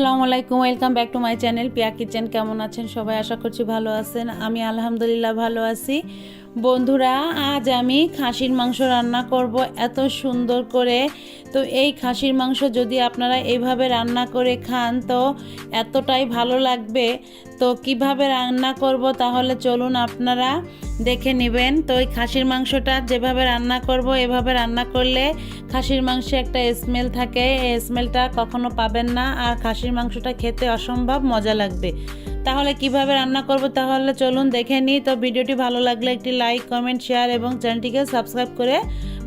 আসসালামু আলাইকুম, welcome back to my channel Piya kitchen. কেমন আছেন সবাই? আশা করছি ভালো আছেন। আমি আলহামদুলিল্লাহ ভালো আছি। বন্ধুরা, আজ আমি খাসির মাংস রান্না করব এত সুন্দর করে। তো এই খাসির মাংস যদি আপনারা এইভাবে রান্না করে খান, তো এতটাই ভালো লাগবে। তো কীভাবে রান্না করব তাহলে চলুন আপনারা দেখে নেবেন। তো এই খাসির মাংসটা যেভাবে রান্না করব, এভাবে রান্না করলে খাসির মাংসে একটা স্মেল থাকে। এই স্মেলটা কখনো পাবেন না, আর খাসির মাংসটা খেতে অসম্ভব মজা লাগবে। তাহলে কীভাবে রান্না করব তাহলে চলুন দেখে নিই। তো ভিডিওটি ভালো লাগলে একটি লাইক কমেন্ট শেয়ার এবং চ্যানেলটিকে সাবস্ক্রাইব করে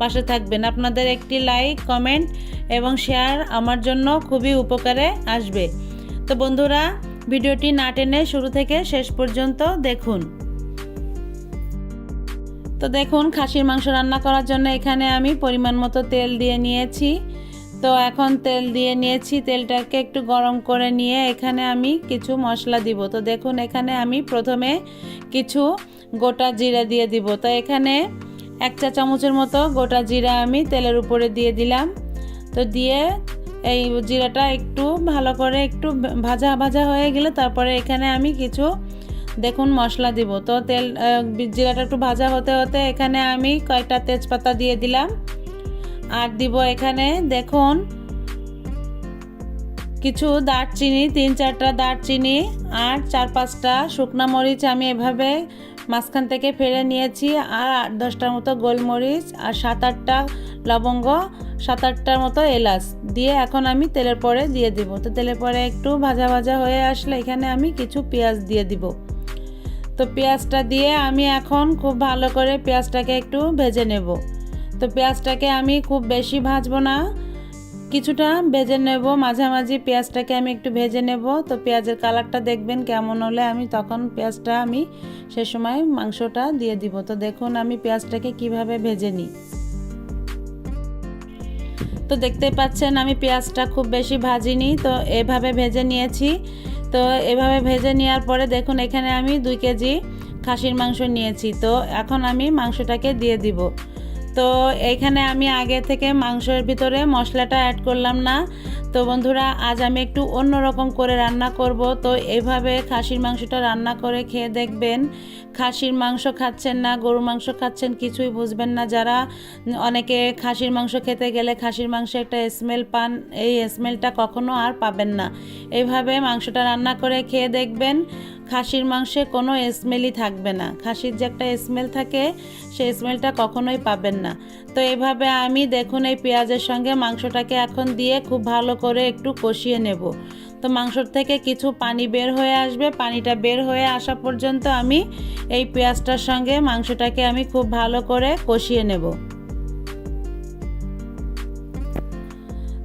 পাশে থাকবেন। আপনাদের একটি লাইক কমেন্ট এবং শেয়ার আমার জন্য খুবই উপকারে আসবে। তো বন্ধুরা, ভিডিওটি না টেনে শুরু থেকে শেষ পর্যন্ত দেখুন। তো দেখুন, খাসির মাংস রান্না করার জন্য এখানে আমি পরিমাণ মতো তেল দিয়ে নিয়েছি। তো এখন তেল দিয়ে নিয়েছি, তেলটাকে একটু গরম করে নিয়ে এখানে আমি কিছু মশলা দিব। তো দেখুন, এখানে আমি প্রথমে কিছু গোটা জিরা দিয়ে দিব। তো এখানে এক চা চামচের মতো গোটা জিরা আমি তেলের উপরে দিয়ে দিলাম। তো দিয়ে এই জিরাটা একটু ভালো করে একটু ভাজা ভাজা হয়ে গেলে তারপরে এখানে আমি কিছু দেখুন মশলা দিব। তো তেল জিরাটা একটু ভাজা হতে হতে এখানে আমি কয়েকটা তেজপাতা দিয়ে দিলাম। আর দিব এখানে, দেখুন, কিছু দারচিনি, তিন চারটা দারচিনি আর চার পাঁচটা শুকনো মরিচ আমি এভাবে মাঝখান থেকে ফেলে নিয়েছি আর আট দশটার মতো গোলমরিচ আর সাত আটটা লবঙ্গ, সাত আটটার মতো এলাচ দিয়ে এখন আমি তেলের পরে দিয়ে দিব। তো তেলের পরে একটু ভাজা ভাজা হয়ে আসলে এখানে আমি কিছু পেঁয়াজ দিয়ে দিব। তো পেঁয়াজটা দিয়ে আমি এখন খুব ভালো করে পেঁয়াজটাকে একটু ভেজে নেব। তো পেঁয়াজটাকে আমি খুব বেশি ভাজবো না। কিছুটা ভেজে নেব, মাঝামাঝি পেঁয়াজটাকে আমি একটু ভেজে নেব। তো পেঁয়াজের কালারটা দেখবেন কেমন হলে আমি তখন পেঁয়াজটা আমি সে সময় মাংসটা দিয়ে দিব। তো দেখুন আমি পেঁয়াজটাকে কীভাবে ভেজে নিই। তো দেখতে পাচ্ছেন আমি পেঁয়াজটা খুব বেশি ভাজিনি, তো এভাবে ভেজে নিয়েছি। তো এভাবে ভেজে নেওয়ার পরে দেখুন এখানে আমি দুই কেজি খাসির মাংস নিয়েছি। তো এখন আমি মাংসটাকে দিয়ে দিব। তো এইখানে আমি আগে থেকে মাংসের ভিতরে মশলাটা অ্যাড করলাম না। তো বন্ধুরা, আজ আমি একটু অন্যরকম করে রান্না করব। তো এভাবে খাসির মাংসটা রান্না করে খেয়ে দেখবেন। খাসির মাংস খাচ্ছেন না গরু মাংস খাচ্ছেন, কিছুই বুঝবেন না যারা। অনেকে খাসির মাংস খেতে গেলে খাসির মাংসে একটা স্মেল পান, এই স্মেলটা কখনো আর পাবেন না। এইভাবে মাংসটা রান্না করে খেয়ে দেখবেন। খাসির মাংসে কোনো স্মেলই থাকবে না। খাসির যে একটা স্মেল থাকে সেই স্মেলটা কখনোই পাবেন না। তো এইভাবে আমি দেখুন এই পেঁয়াজের সঙ্গে মাংসটাকে এখন দিয়ে খুব ভালো করে একটু কষিয়ে নেব। তো মাংসর থেকে কিছু পানি বের হয়ে আসবে। পানিটা বের হয়ে আসা পর্যন্ত আমি এই পেঁয়াজটার সঙ্গে মাংসটাকে আমি খুব ভালো করে কষিয়ে নেব।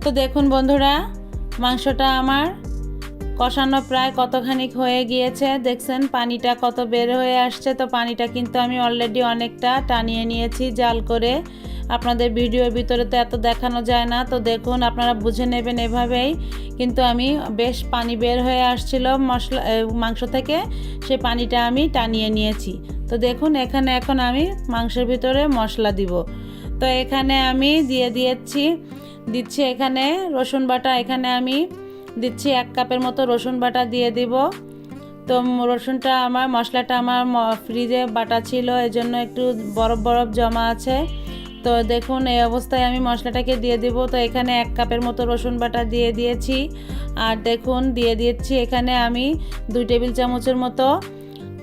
তো দেখুন বন্ধুরা, মাংসটা আমার কষানো প্রায় কতখানি হয়ে গিয়েছে, দেখছেন? পানিটা কত বের হয়ে আসছে, তো পানিটা কিন্তু আমি অলরেডি অনেকটা টানিয়ে নিয়েছি জাল করে। আপনাদের ভিডিওর ভিতরে তো এত দেখানো যায় না, তো দেখুন, আপনারা বুঝে নেবেন এভাবেই। কিন্তু আমি বেশ পানি বের হয়ে আসছিল মশলা মাংস থেকে, সে পানিটা আমি টানিয়ে নিয়েছি। তো দেখুন, এখানে এখন আমি মাংসের ভিতরে মশলা দিব। তো এখানে আমি দিয়ে দিয়েছি, দিচ্ছি এখানে রসুন বাটা, এখানে আমি দিচ্ছি এক কাপের মতো রসুন বাটা দিয়ে দিব। তো রসুনটা আমার, মশলাটা আমার ফ্রিজে বাটা ছিল এই জন্য একটু বরফ বরফ জমা আছে। তো দেখুন, এই অবস্থায় আমি মশলাটাকে দিয়ে দিব। তো এখানে এক কাপের মতো রসুন বাটা দিয়ে দিয়েছি। আর দেখুন, দিয়ে দিয়েছি এখানে আমি দুই টেবিল চামচের মতো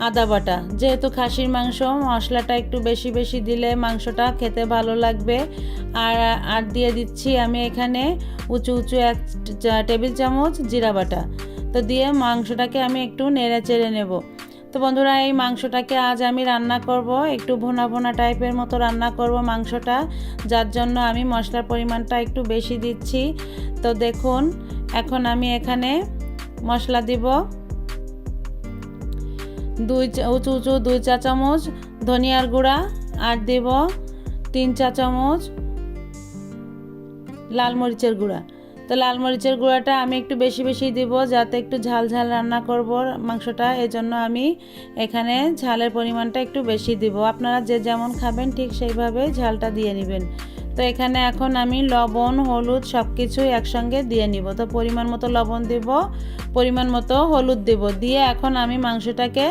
আদা বাটা। যেহেতু খাসির মাংস, মশলাটা একটু বেশি বেশি দিলে মাংসটা খেতে ভালো লাগবে। আর আর দিয়ে দিচ্ছি আমি এখানে উঁচু উঁচু এক টেবিল চামচ জিরা বাটা। তো দিয়ে মাংসটাকে আমি একটু নেড়ে চেড়ে নেব। তো বন্ধুরা, এই মাংসটাকে আজ আমি রান্না করব। একটু ভোনা ভোনা টাইপের মতো রান্না করব মাংসটা, যার জন্য আমি মশলার পরিমাণটা একটু বেশি দিচ্ছি। তো দেখুন, এখন আমি এখানে মশলা দিব। দুই উঁচু উঁচু দুই চা চামচ ধনিয়ার গুঁড়া আর দেব, তিন চা চামচ লাল মরিচের গুঁড়া। তো লাল মরিচের গুঁড়াটা আমি একটু বেশি বেশি দিব, যাতে একটু ঝাল ঝাল রান্না করব মাংসটা। এজন্য আমি এখানে ঝালের পরিমাণটা একটু বেশি দিব। আপনারা যে যেমন খাবেন ঠিক সেইভাবে ঝালটা দিয়ে নেবেন। তো এখানে এখন আমি লবণ, হলুদ সব কিছুই একসঙ্গে দিয়ে নিব। তো পরিমাণ মতো লবণ দিব, পরিমাণ মতো হলুদ দেব। দিয়ে এখন আমি মাংসটাকে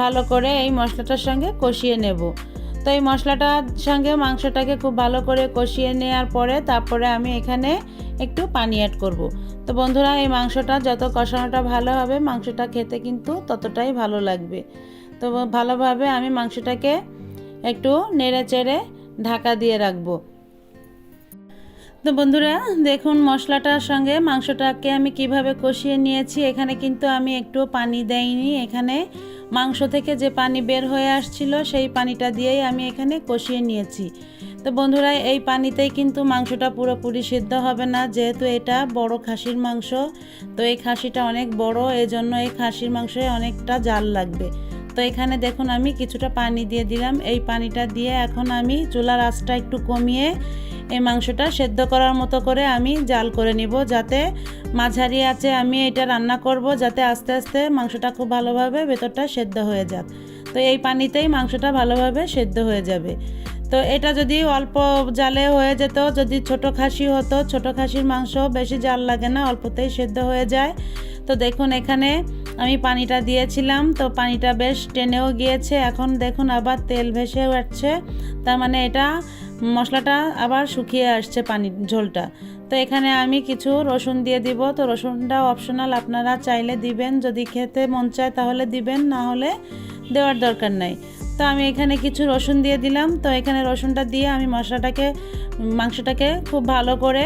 ভালো করে এই মশলাটার সঙ্গে কষিয়ে নেব। তো এই মশলাটার সঙ্গে মাংসটাকে খুব ভালো করে কষিয়ে নেওয়ার পরে তারপরে আমি এখানে একটু পানি অ্যাড করব। তো বন্ধুরা, এই মাংসটা যত কষানোটা ভালো হবে, মাংসটা খেতে কিন্তু ততটাই ভালো লাগবে তো ভালোভাবে আমি মাংসটাকে একটু নেড়ে চেড়ে ঢাকা দিয়ে রাখব তো বন্ধুরা, দেখুন মশলাটার সঙ্গে মাংসটাকে আমি কীভাবে কষিয়ে নিয়েছি। এখানে কিন্তু আমি একটু পানি দেইনি। এখানে মাংস থেকে যে পানি বের হয়ে আসছিল, সেই পানিটা দিয়েই আমি এখানে কষিয়ে নিয়েছি। তো বন্ধুরা, এই পানিতেই কিন্তু মাংসটা পুরোপুরি সিদ্ধ হবে না, যেহেতু এটা বড় খাসির মাংস। তো এই খাসিটা অনেক বড়, এজন্য এই খাসির মাংসে অনেকটা জাল লাগবে। তো এখানে দেখুন আমি কিছুটা পানি দিয়ে দিলাম। এই পানিটা দিয়ে এখন আমি চুলার আঁচটা একটু কমিয়ে এই মাংসটা সেদ্ধ করার মতো করে আমি জাল করে নিব যাতে মাঝারি আছে আমি এটা রান্না করব যাতে আস্তে আস্তে মাংসটা খুব ভালোভাবে ভেতরটা সেদ্ধ হয়ে যাক। তো এই পানিতেই মাংসটা ভালোভাবে সেদ্ধ হয়ে যাবে। তো এটা যদি অল্প জালে হয়ে যেত, যদি ছোট খাসি হতো, ছোট খাসির মাংস বেশি জাল লাগে না, অল্পতেই সেদ্ধ হয়ে যায়। তো দেখুন এখানে আমি পানিটা দিয়েছিলাম, তো পানিটা বেশ টেনেও গিয়েছে। এখন দেখুন আবার তেল ভেসে উঠছে। তার মানে এটা মশলাটা আবার শুকিয়ে আসছে পানির ঝোলটা। তো এখানে আমি কিছু রসুন দিয়ে দিব। তো রসুনটা অপশনাল আপনারা চাইলে দিবেন। যদি খেতে মন চায় তাহলে দিবেন, না হলে দেওয়ার দরকার নাই। তো আমি এখানে কিছু রসুন দিয়ে দিলাম। তো এখানে রসুনটা দিয়ে আমি মশলাটাকে, মাংসটাকে খুব ভালো করে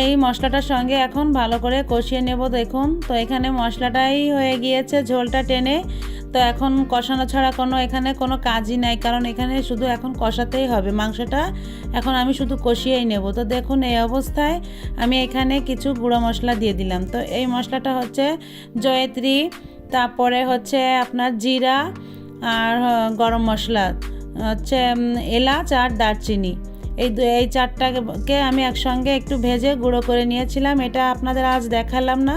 এই মশলাটার সঙ্গে এখন ভালো করে কষিয়ে নেব। দেখুন, তো এখানে মশলাটাই হয়ে গিয়েছে ঝোলটা টেনে। তো এখন কষানো ছাড়া কোনো এখানে কোনো কাজই নাই, কারণ এখানে শুধু এখন কষাতেই হবে। মাংসটা এখন আমি শুধু কষিয়েই নেব। তো দেখুন এই অবস্থায় আমি এখানে কিছু গুঁড়ো মশলা দিয়ে দিলাম। তো এই মশলাটা হচ্ছে জয়ত্রী, তারপরে হচ্ছে আপনার জিরা আর গরম মশলা, হচ্ছে এলাচ আর দারচিনি। এই এই চারটাকে আমি একসঙ্গে একটু ভেজে গুঁড়ো করে নিয়েছিলাম। এটা আপনাদের আজ দেখালাম না।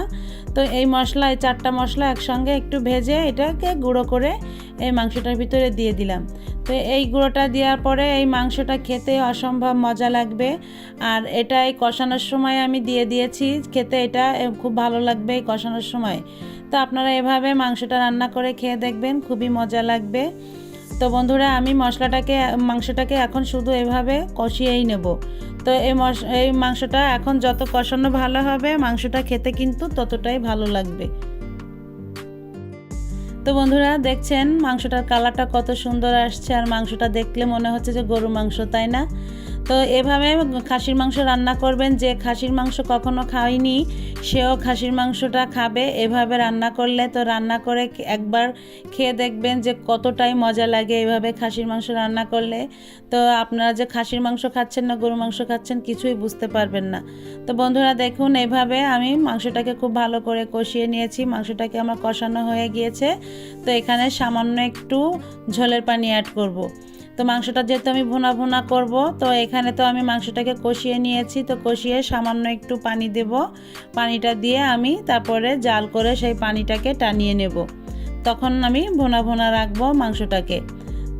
তো এই মশলা এই চারটা মশলা একসঙ্গে একটু ভেজে এটাকে গুঁড়ো করে এই মাংসটার ভিতরে দিয়ে দিলাম। তো এই গুঁড়োটা দেওয়ার পরে এই মাংসটা খেতে অসম্ভব মজা লাগবে। আর এটা এই কষানোর সময় আমি দিয়ে দিয়েছি, খেতে এটা খুব ভালো লাগবে এই কষানোর সময়। তো আপনারা এভাবে মাংসটা রান্না করে খেয়ে দেখবেন, খুবই মজা লাগবে। তো বন্ধুরা, আমি মশলাটাকে, মাংসটাকে এখন শুধু এভাবে কষিয়েই নেব। তো এই মশ, এই মাংসটা এখন যত কষানো ভালো হবে, মাংসটা খেতে কিন্তু ততটাই ভালো লাগবে। তো বন্ধুরা, দেখছেন মাংসটার কালারটা কত সুন্দর আসছে, আর মাংসটা দেখলে মনে হচ্ছে যে গরু মাংস, তাই না? তো এভাবে খাসির মাংস রান্না করবেন। যে খাসির মাংস কখনো খায়নি, সেও খাসির মাংসটা খাবে। এভাবে রান্না করলে তো রান্না করে একবার খেয়ে দেখবেন যে কতটাই মজা লাগে এভাবে খাসির মাংস রান্না করলে। তো আপনারা যে খাসির মাংস খাচ্ছেন না গরু মাংস খাচ্ছেন, কিছুই বুঝতে পারবেন না। তো বন্ধুরা দেখুন, এভাবে আমি মাংসটাকে খুব ভালো করে কষিয়ে নিয়েছি। মাংসটাকে আমার কষানো হয়ে গিয়েছে। তো এখানে সামান্য একটু ঝোলের পানি অ্যাড করব। তো মাংসটা যেহেতু আমি ভুনা ভুনা করব, তো এখানে তো আমি মাংসটাকে কষিয়ে নিয়েছি, তো কষিয়ে সামান্য একটু পানি দেব। পানিটা দিয়ে আমি তারপরে জাল করে সেই পানিটাকে টানিয়ে নেব। তখন আমি ভোনা ভোনা রাখব মাংসটাকে।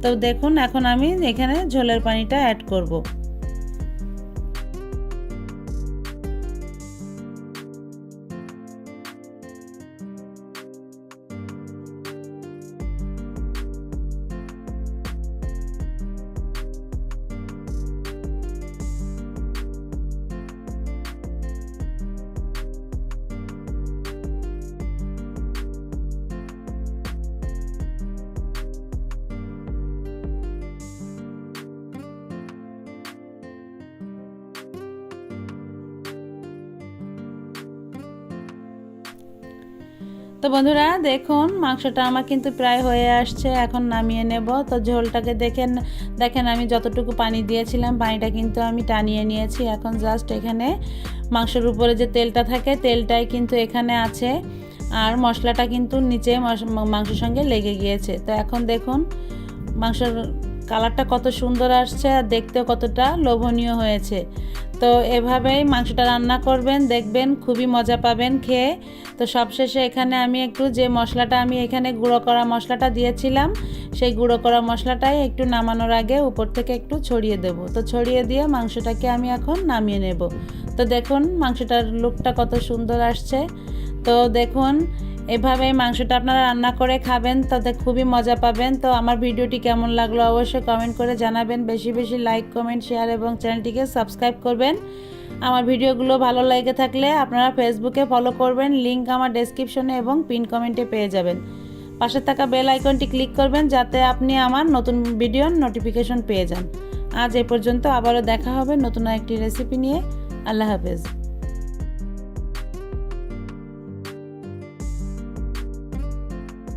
তো দেখুন, এখন আমি এখানে ঝোলের পানিটা অ্যাড করব। তো বন্ধুরা, দেখুন, মাংসটা আমার কিন্তু প্রায় হয়ে আসছে, এখন নামিয়ে নেব। তো ঝোলটাকে দেখেন দেখেন আমি যতটুকু পানি দিয়েছিলাম, পানিটা কিন্তু আমি টানিয়ে নিয়েছি। এখন জাস্ট এখানে মাংসের উপরে যে তেলটা থাকে, তেলটাই কিন্তু এখানে আছে। আর মশলাটা কিন্তু নিচে মাংসের সঙ্গে লেগে গিয়েছে। তো এখন দেখুন, মাংসের কালারটা কত সুন্দর আসছে আর দেখতেও কতটা লোভনীয় হয়েছে। তো এভাবেই মাংসটা রান্না করবেন, দেখবেন খুবই মজা পাবেন খেয়ে। তো সবশেষে এখানে আমি একটু যে মশলাটা আমি এখানে গুঁড়ো করা মশলাটা দিয়েছিলাম, সেই গুঁড়ো করা মশলাটাই একটু নামানোর আগে উপর থেকে একটু ছড়িয়ে দেব। তো ছড়িয়ে দিয়ে মাংসটাকে আমি এখন নামিয়ে নেব। তো দেখুন মাংসটার লুকটা কত সুন্দর আসছে। তো দেখুন, এভাবে মাংসটা আপনারা রান্না করে খাবেন, তাতে খুবই মজা পাবেন। তো আমার ভিডিওটি কেমন লাগল অবশ্যই কমেন্ট করে জানাবেন। বেশি বেশি লাইক কমেন্ট শেয়ার এবং চ্যানেলটিকে সাবস্ক্রাইব করবেন। আমার ভিডিওগুলো ভালো লেগে থাকলে আপনারা ফেসবুকে ফলো করবেন লিংক আমার ডেসক্রিপশনে এবং পিন কমেন্টে পেয়ে যাবেন। পাশে থাকা বেল আইকনটি ক্লিক করবেন, যাতে আপনি আমার নতুন ভিডিওর নোটিফিকেশন পেয়ে যান। আজ এই পর্যন্ত আবারও দেখা হবে নতুন একটি রেসিপি নিয়ে। আল্লাহ হাফেজ।